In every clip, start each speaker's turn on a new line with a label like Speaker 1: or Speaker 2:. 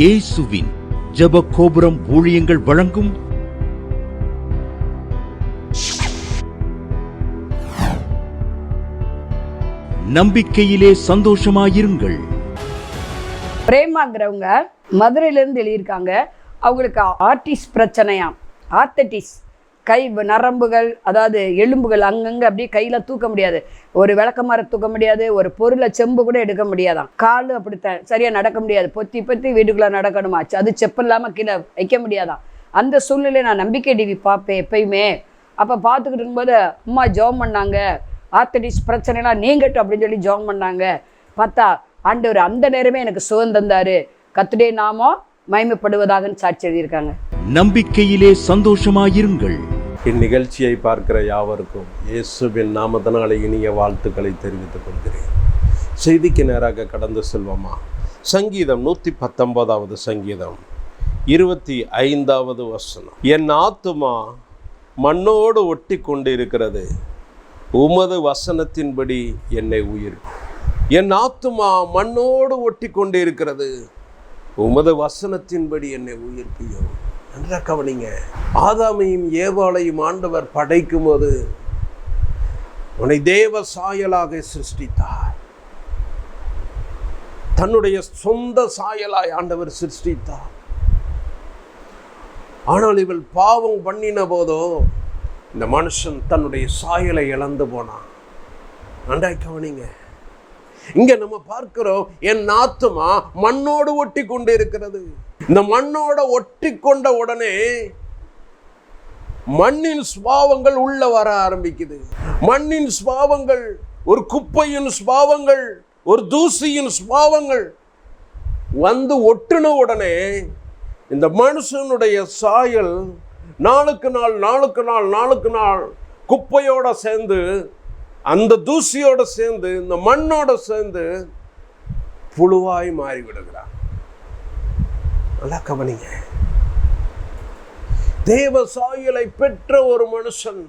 Speaker 1: இயேசுவின் ஜப கோபுரம் ஊழியங்கள் வழங்கும் நம்பிக்கையிலே சந்தோஷமாயிருங்கள்.
Speaker 2: பிரேமாங்கிறவங்க மதுரையிலேருந்து எழுதியிருக்காங்க. அவங்களுக்கு ஆர்டிஸ்ட் பிரச்சனையாம். ஆர்த்தட்டிஸ் கை நரம்புகள் அதாவது எலும்புகள் அங்கங்கே அப்படியே கையில் தூக்க முடியாது. ஒரு விளக்கமார தூக்க முடியாது ஒரு பொருளை செம்பு கூட எடுக்க முடியாதான். கால் அப்படித்தான் சரியாக நடக்க முடியாது. பொத்தி பொத்தி வீட்டுக்குள்ளே நடக்கணுமா? அது செப்பு இல்லாமல் கீழே வைக்க முடியாதான். அந்த சூழ்நிலை நான் நம்பிக்கை டிவி பார்ப்பேன் எப்பயுமே. அப்போ பார்த்துக்கிட்டு இருக்கும்போது அம்மா ஜோம் பண்ணாங்க. ஆர்த்தடிஸ் பிரச்சனைலாம் நீங்கட்டும் அப்படின்னு சொல்லி ஜோம் பண்ணாங்க. பார்த்தா ஆண்டவர் அந்த நேரமே எனக்கு சுகம் தந்தார். கத்துடைய நாமம் மயமப்படுவதாகன்னு சாட்சி எழுதியிருக்காங்க.
Speaker 1: நம்பிக்கையிலே சந்தோஷமாயிருங்கள்.
Speaker 3: இந்நிகழ்ச்சியை பார்க்கிற யாவருக்கும் இயேசுவின் நாமதனாலே இனிய வாழ்த்துக்களை தெரிவித்துக் கொள்கிறேன். செய்திக்கு நேராக கடந்து செல்வோமா? சங்கீதம் நூற்றி பத்தொன்பதாவது சங்கீதம் இருபத்தி ஐந்தாவது வசனம். என் ஆத்துமா மண்ணோடு ஒட்டி கொண்டு இருக்கிறது உமது வசனத்தின்படி என்னை உயிர். என் ஆத்துமா மண்ணோடு ஒட்டி கொண்டு இருக்கிறது உமது வசனத்தின்படி என்னை உயிர்ப்பியும் நன்றா கவனிங்க. ஆதாமையும் ஏவாளையும் ஆண்டவர் படைக்கும் போது உன்னை தேவ சாயலாக சிருஷ்டித்தார். தன்னுடைய சொந்த சாயலாய் ஆண்டவர் சிருஷ்டித்தார். ஆனால் இவள் பாவம் பண்ணின போதோ இந்த மனுஷன் தன்னுடைய சாயலை இழந்து போனான். நன்றாய் கவனிங்க. இங்க நம்ம பார்க்கிறோம் என் ஆத்துமா மண்ணோடு ஒட்டி கொண்டு இருக்கிறது இந்த மண்ணோட ஒட்டி கொண்ட உடனே மண்ணின் சுபாவங்கள் உள்ள வர ஆரம்பிக்குது. மண்ணின் சுபாவங்கள் ஒரு குப்பையின் சுபாவங்கள் ஒரு தூசியின் சுபாவங்கள் வந்து ஒட்டுன உடனே இந்த மனுஷனுடைய சாயல் நாளுக்கு நாள் நாளுக்கு நாள் நாளுக்கு நாள் குப்பையோட சேர்ந்து அந்த தூசியோட சேர்ந்து இந்த மண்ணோட சேர்ந்து புழுவாய் மாறிவிடுகிறான். நல்லா கவனிங்க தேவ சாயலை பெற்ற ஒரு மனுஷன்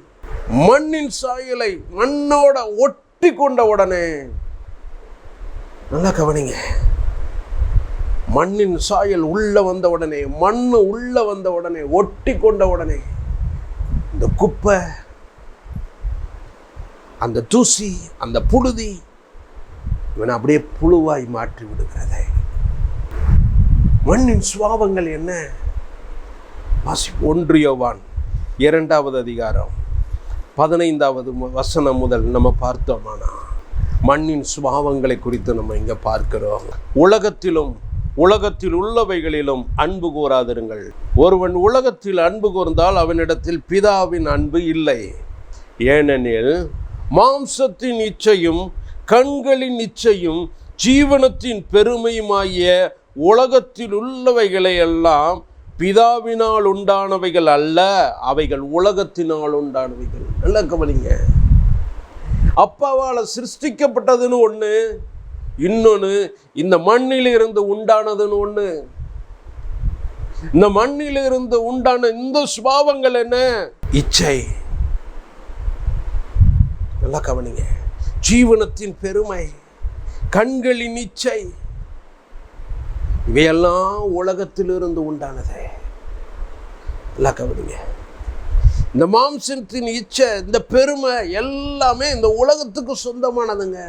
Speaker 3: மண்ணின் சாயலை மண்ணோட ஒட்டி கொண்ட உடனே நல்லா கவனிங்க. மண்ணின் சாயல் உள்ள வந்த உடனே மண் உள்ள வந்த உடனே ஒட்டி கொண்ட உடனே இந்த குப்பை அந்த தூசி அந்த புழுதி இவனை அப்படியே புழுவாய் மாற்றி விடுகிறதே. மண்ணின் சுவாபங்கள் என்ன? வாசி ஒன்றியவான் இரண்டாவது அதிகாரம் பதினைந்தாவது வசனம் முதல் நம்ம பார்த்தோமானா மண்ணின் சுபாவங்களை குறித்து நம்ம இங்கே பார்க்கிறோம். உலகத்திலும் உலகத்தில் உள்ளவைகளிலும் அன்பு கூறாதிருங்கள். ஒருவன் உலகத்தில் அன்பு கூர்ந்தால் அவனிடத்தில் பிதாவின் அன்பு இல்லை. ஏனெனில் மாம்சத்தின் இச்சையும் கண்களின் இச்சையும் ஜீவனத்தின் பெருமையுமாகிய உலகத்தில் உள்ளவைகளை எல்லாம் பிதாவினால் உண்டானவைகள் அல்ல அவைகள் உலகத்தினால் உண்டானவைகள் நல்லா கவனிங்க. அப்பாவால் சிருஷ்டிக்கப்பட்டதுன்னு ஒன்று இன்னொன்று இந்த மண்ணிலிருந்து உண்டானதுன்னு ஒன்று இந்த மண்ணிலிருந்து உண்டான இந்த சுபாவங்கள் என்ன? இச்சை. நல்லா கவனிங்க. ஜீவனத்தின் பெருமை கண்களின் இச்சை. இவையெல்லாம் உலகத்திலிருந்து உண்டானதே. நல்லா கவனிங்க. இந்த மாம்சத்தின் இச்சை இந்த பெருமை எல்லாமே இந்த உலகத்துக்கு சொந்தமானதுங்க.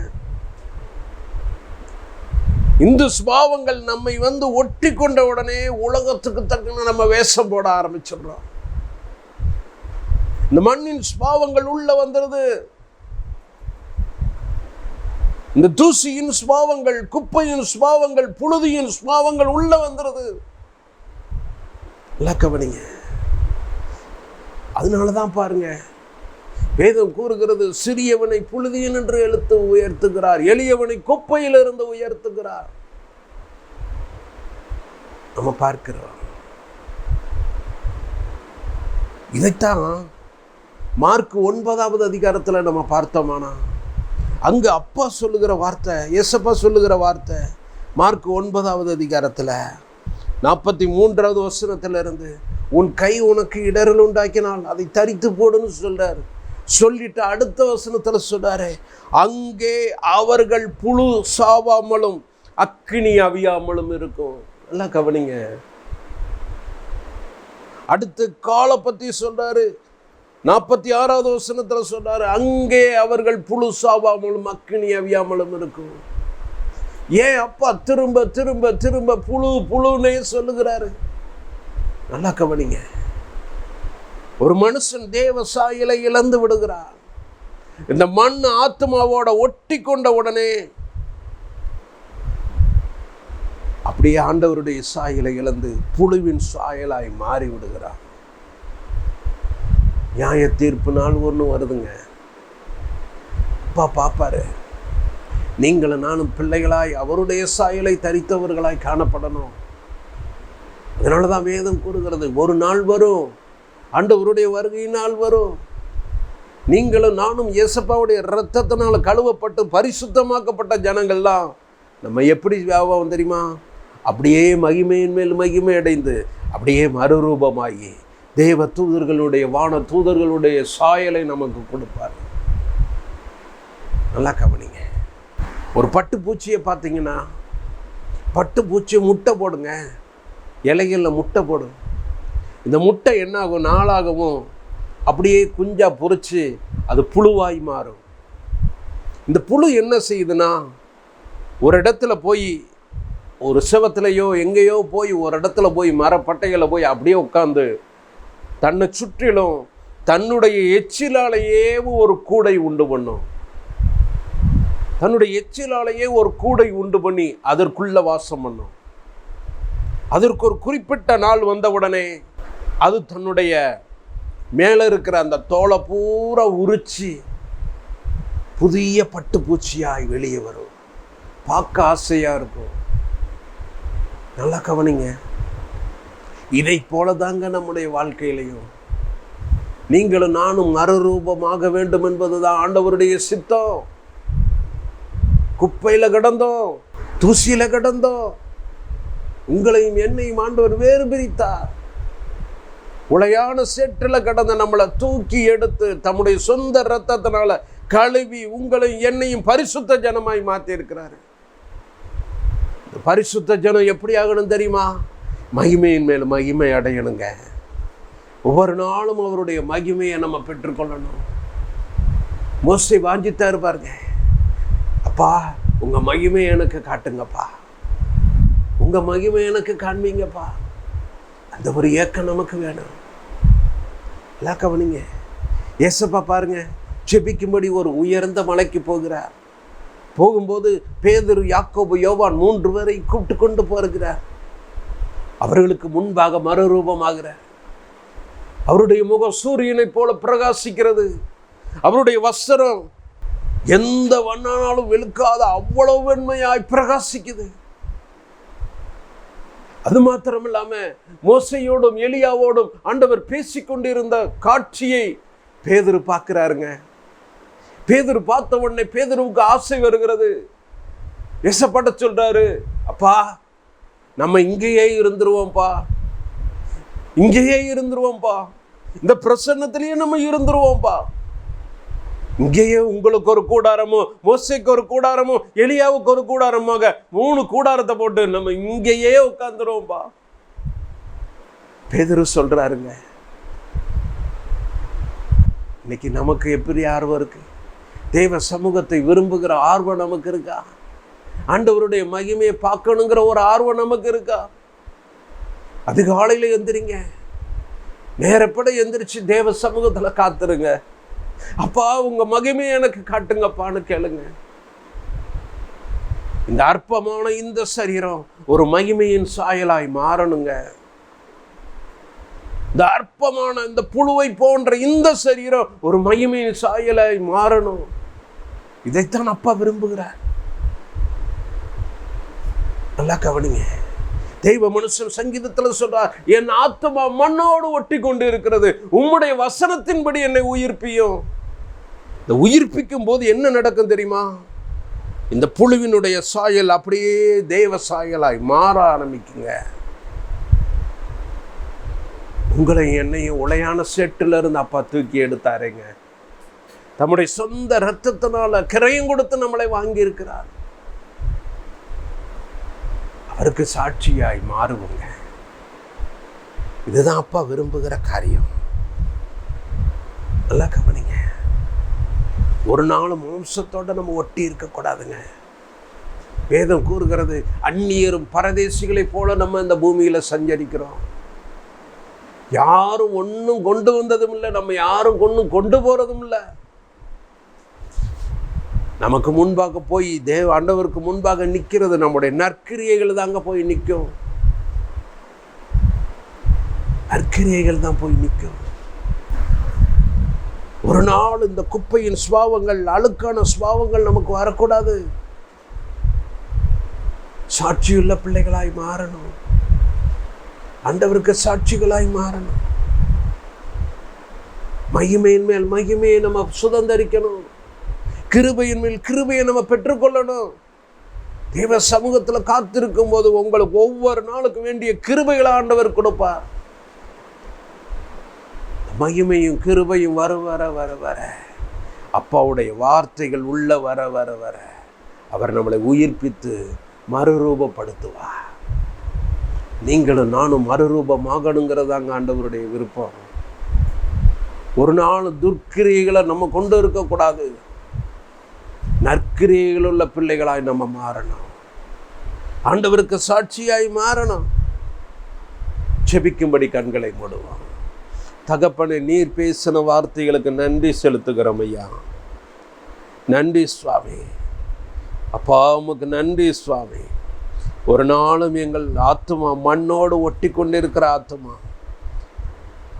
Speaker 3: இந்த சுபாவங்கள் நம்மை வந்து ஒட்டி கொண்ட உடனே உலகத்துக்கு தக்கன நம்ம வேஷம் போட ஆரம்பிச்சிடுறோம். இந்த மண்ணின் சுபாவங்கள் உள்ள வந்துடுது. இந்த தூசியின் சுபாவங்கள் குப்பையின் சுபாவங்கள் புழுதியின் சுபாவங்கள் உள்ள வந்துடுது நல்லா கவனிங்க. அதனால தான் பாருங்க. வேதம் கூறுகிறது சிறியவனை புழுதியன் என்று எழுத்து உயர்த்துகிறார் எளியவனை குப்பையிலிருந்து உயர்த்துகிறார். நம்ம பார்க்கிறோம். இதைத்தான் மார்க் ஒன்பதாவது அதிகாரத்தில் நம்ம பார்த்தோமானா? அங்கே அப்பா சொல்லுகிற வார்த்தை எசப்பா சொல்லுகிற வார்த்தை மார்க் ஒன்பதாவது அதிகாரத்தில் நாற்பத்தி மூன்றாவது வசனத்தில் இருந்து உன் கை உனக்கு இடரல் உண்டாக்கினால் அதை தரித்து போடுன்னு சொல்கிறார் சொல்லிட்டு அடுத்த வசனத்தில் சொல்கிறாரு அங்கே அவர்கள் புழு சாவாமலும் அக்கினி அவியாமலும் இருக்கும். நல்லா கவனிங்க. அடுத்து காலை பற்றி சொல்கிறாரு நாற்பத்தி ஆறாவது வசனத்தில் சொல்றாரு அங்கே அவர்கள் புழு சாவாமலும் அக்கினி அவியாமலும் இருக்கும். ஏன் அப்பா திரும்ப திரும்ப திரும்ப புழு புழுன்னே சொல்லுகிறாரு? நல்லா கவனிங்க. ஒரு மனுஷன் தேவ சாயலை இழந்து விடுகிறான். இந்த மண் ஆத்மாவோட ஒட்டி கொண்ட உடனே அப்படியே ஆண்டவருடைய சாயலை இழந்து புழுவின் சாயலாய் மாறி விடுகிறான் நியாய தீர்ப்பு நாள் ஒன்று வருதுங்க. அப்பா பார்ப்பாரு நீங்களும் நானும் பிள்ளைகளாய் அவருடைய சாயலை தரித்தவர்களாய் காணப்படணும். அதனால தான் வேதம் கூறுகிறது ஒரு நாள் வரும் ஆண்டவருடைய வருகையினால் நாள் வரும். நீங்களும் நானும் இயேசப்பாவுடைய இரத்தத்தினால் கழுவப்பட்டு பரிசுத்தமாக்கப்பட்ட ஜனங்கள்லாம் நம்ம எப்படி வியாபாரம் தெரியுமா? அப்படியே மகிமையின் மேல் மகிமை அடைந்து அப்படியே மறுரூபமாகி தேவ தூதர்களுடைய வான தூதர்களுடைய சாயலை நமக்கு கொடுப்பார். நல்லா கவனிங்க. ஒரு பட்டு பூச்சியை பார்த்தீங்கன்னா பட்டு பூச்சி முட்டை போடுங்க. இலைகளில் முட்டை போடும். இந்த முட்டை என்ன ஆகும் நாளாகவும் அப்படியே குஞ்சாக பொறிச்சு அது புழுவாய் மாறும். இந்த புழு என்ன செய்யுதுன்னா ஒரு இடத்துல போய் ஒரு சிவத்துலையோ எங்கேயோ போய் ஒரு இடத்துல போய் மரப்பட்டைகளை போய் அப்படியே உட்காந்து தன்னை சுற்றிலும் தன்னுடைய எச்சிலாலேயே ஒரு கூடை உண்டு பண்ணும். தன்னுடைய எச்சிலாலேயே ஒரு கூடை உண்டு பண்ணி அதற்குள்ள வாசம் பண்ணும். அதற்கு ஒரு குறிப்பிட்ட நாள் வந்தவுடனே அது தன்னுடைய மேலே இருக்கிற அந்த தோலை பூரா உரிச்சு புதிய பட்டுப்பூச்சியாய் வெளியே வரும். பார்க்க ஆசையாக இருக்கும். நல்லா கவனிங்க. இதை போல தாங்க நம்முடைய வாழ்க்கையிலையும் நீங்களும் நானும் மறுரூபமாக வேண்டும் என்பதுதான் ஆண்டவருடைய சித்தம். குப்பையில கிடந்தோம் தூசியில கிடந்தோம் உங்களையும் என்னையும் ஆண்டவர் வேறு பிரித்தார். உளையான சேற்றில் கடந்த நம்மளை தூக்கி எடுத்து தம்முடைய சொந்த ரத்தத்தினால கழுவி உங்களையும் என்னையும் பரிசுத்த ஜனமாய் மாற்றி இருக்கிறாரு பரிசுத்த ஜனம் எப்படி ஆகணும் தெரியுமா? மகிமையின் மேல் மகிமை அடையணுங்க. ஒவ்வொரு நாளும் அவருடைய மகிமையை நம்ம பெற்றுக்கொள்ளணும். மோஸ்ட்லி வாஞ்சித்தாரு பாருங்க அப்பா உங்கள் மகிமை எனக்கு காட்டுங்கப்பா. உங்கள் மகிமை எனக்கு காண்பீங்கப்பா. அந்த ஒரு ஏக்கம் நமக்கு வேணும். எல்லாம் கவனிங்க. ஏசப்பா பாருங்க செபிக்கும்படி ஒரு உயர்ந்த மலைக்கு போகிறார். போகும்போது பேதர் யாக்கோபு யோவான் மூன்று பேரை கூப்பிட்டு கொண்டு போகிறார் அவர்களுக்கு முன்பாக மறுரூபமாகிறார் அவருடைய முகம் சூரியனைப் போல பிரகாசிக்கிறது. அவருடைய வஸ்திரம் எந்த வண்ணானாலும் வெளுக்காத அவ்வளவு வெண்மையாய் பிரகாசிக்குது. அது மாத்திரம் இல்லாம மோசையோடும் எலியாவோடும் ஆண்டவர் பேசிக்கொண்டிருந்த காட்சியை பேதர் பார்க்கிறாருங்க. பேதர் பார்த்த உடனே பேதருவுக்கு ஆசை வருகிறது. எசப்பட சொல்றாரு அப்பா நம்ம இங்கேயே இருந்துருவோம்ப்பா. இங்கேயே இருந்துருவோம்ப்பா. இந்த பிரசன்னத்திலேயே நம்ம இருந்துருவோம்ப்பா. இங்கேயே உங்களுக்கு ஒரு கூடாரமும் மோசைக்கு ஒரு கூடாரமும் எளியாவுக்கு ஒரு கூடாரமாக மூணு கூடாரத்தை போட்டு நம்ம இங்கேயே உட்காந்துருவோம்ப்பா பேதரு சொல்றாருங்க இன்னைக்கு நமக்கு எப்படி ஆர்வம் இருக்கு? தேவ சமூகத்தை விரும்புகிற ஆர்வம் நமக்கு இருக்கா? ஆண்டவருடைய மகிமையை பார்க்கணுங்கிற ஒரு ஆர்வம் நமக்கு இருக்கா? அதிகாலையில் எந்திரிங்க. நேரப்பட எந்திரிச்சு தேவ சமூகத்துல காத்துருங்க. அப்பா உங்க மகிமையை எனக்கு காட்டுங்கப்பான்னு கேளுங்க. இந்த அற்பமான இந்த சரீரம் ஒரு மகிமையின் சாயலாய் மாறணுங்க. இந்த அற்பமான இந்த புழுவை போன்ற இந்த சரீரம் ஒரு மகிமையின் சாயலாய் மாறணும். இதைத்தான் அப்பா விரும்புகிறார். நல்லா கவனிங்க. தெய்வ மனுஷன் சங்கீதத்தில் சொல்றார் என் ஆத்மா மண்ணோடு ஒட்டி கொண்டு இருக்கிறது. உம்முடைய வசனத்தின்படி என்னை உயிர்ப்பியும். இந்த உயிர்ப்பிக்கும் போது என்ன நடக்கும் தெரியுமா? இந்த புழுவினுடைய சாயல் அப்படியே தெய்வ சாயலாய் மாற ஆரம்பிக்குங்க. உங்களை என்னையும் உளையான செட்டில் இருந்து அப்பா தூக்கி எடுத்தாருங்க. தம்முடைய சொந்த ரத்தத்தினால கிரையும் கொடுத்து நம்மளை வாங்கியிருக்கிறார். அவருக்கு சாட்சியாய் மாறுவோங்க இதுதான் அப்பா விரும்புகிற காரியம். நல்லா கவனிங்க. ஒரு நாள் மாம்சத்தோடு நம்ம ஒட்டி இருக்கக்கூடாதுங்க வேதம் கூறுகிறது அந்நியரும் பரதேசிகளைப் போல நம்ம இந்த பூமியில் சஞ்சரிக்கிறோம். யாரும் ஒன்றும் கொண்டு வந்ததும் இல்லை நம்ம யாரும் ஒன்றும் கொண்டு போகிறதும் இல்லை. நமக்கு முன்பாக போய் தேவ ஆண்டவருக்கு முன்பாக நிற்கிறது நம்முடைய நற்கிரியைகள் தாங்க போய் நிற்கும். நற்கிரியைகள் தான் போய் நிற்கும். ஒரு நாள் இந்த குப்பையின் சுபாவங்கள் அழுக்கான சுபாவங்கள் நமக்கு வரக்கூடாது. சாட்சியுள்ள பிள்ளைகளாய் மாறணும். ஆண்டவருக்கு சாட்சிகளாய் மாறணும். மகிமையின் மேல் மகிமையை நம்ம சுதந்தரிக்கணும். கிருபையின் மேல் கிருபையை நம்ம பெற்றுக்கொள்ளணும். தேவ சமூகத்தில் காத்திருக்கும் போது உங்களுக்கு ஒவ்வொரு நாளுக்கு வேண்டிய கிருபைகளை ஆண்டவர் கொடுப்பார். மகிமையும் கிருபையும் வர வர வர வர. அப்பாவுடைய வார்த்தைகள் உள்ள வர வர வர. அவர் நம்மளை உயிர்ப்பித்து மறுரூபப்படுத்துவார். நீங்களும் நானும் மறுரூபமாகணுங்கிறதாங்க ஆண்டவருடைய விருப்பம். ஒரு நாள் துர்க்கிரியைகளை நம்ம கொண்டு இருக்கக்கூடாது. நற்கிரியைகள் உள்ள பிள்ளைகளாய் நம்ம மாறணும். ஆண்டவருக்கு சாட்சியாய் மாறணும். செபிக்கும்படி கண்களை மூடுவோம். தகப்பனை நீர் பேசின வார்த்தைகளுக்கு நன்றி செலுத்துகிறோம் ஐயா. நன்றி சுவாமி. அப்பா உமக்கு நன்றி சுவாமி. ஒரு நாளும் எங்கள் ஆத்மா மண்ணோடு ஒட்டி கொண்டிருக்கிற ஆத்மா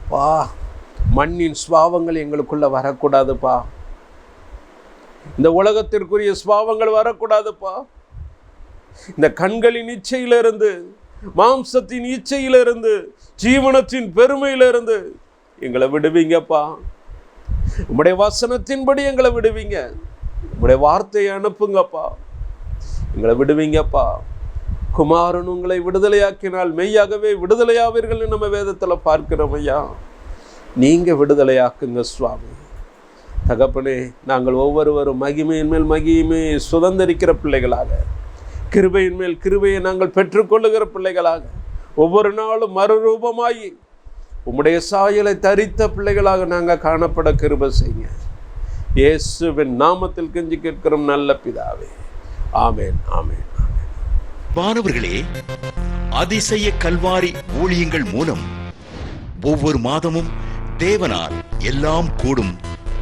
Speaker 3: பா மண்ணின் சுவாவங்கள் எங்களுக்குள்ள வரக்கூடாதுப்பா. இந்த உலகத்திற்குரிய சுவாவங்கள் வரக்கூடாதுப்பா. இந்த கண்களின் இச்சையிலிருந்து மாம்சத்தின் இச்சையிலிருந்து ஜீவனத்தின் பெருமையிலிருந்து எங்களை விடுவீங்கப்பா. உங்களுடைய வசனத்தின்படி எங்களை விடுவீங்க. உங்களுடைய வார்த்தையை அனுப்புங்கப்பா. எங்களை விடுவீங்கப்பா. குமாரன் உங்களை விடுதலையாக்கினால் மெய்யாகவே விடுதலையாவீர்கள் நம்ம வேதத்தில் பார்க்கிறோம் ஐயா. நீங்க விடுதலையாக்குங்க சுவாமி. தகப்பனே நாங்கள் ஒவ்வொருவரும் மகிமையின் மேல் மகிமையை சுதந்திரிக்கிற பிள்ளைகளாக கிருபையின் மேல் கிருபையை நாங்கள் பெற்றுக்கொள்ளுகிற பிள்ளைகளாக ஒவ்வொரு நாளும் மறுரூபமாயி உம்முடைய சாயலை தரித்த பிள்ளைகளாக நாங்கள் காணப்பட கிருபை செய்யுங்க. இயேசுவின் நாமத்தில் கெஞ்சி கேட்கிறோம் நல்ல பிதாவே. ஆமேன் ஆமேன் ஆமேன்.
Speaker 4: மாணவர்களே அதிசய கல்வாரி ஊழியங்கள் மூலம் ஒவ்வொரு மாதமும் தேவனால் எல்லாம் கூடும்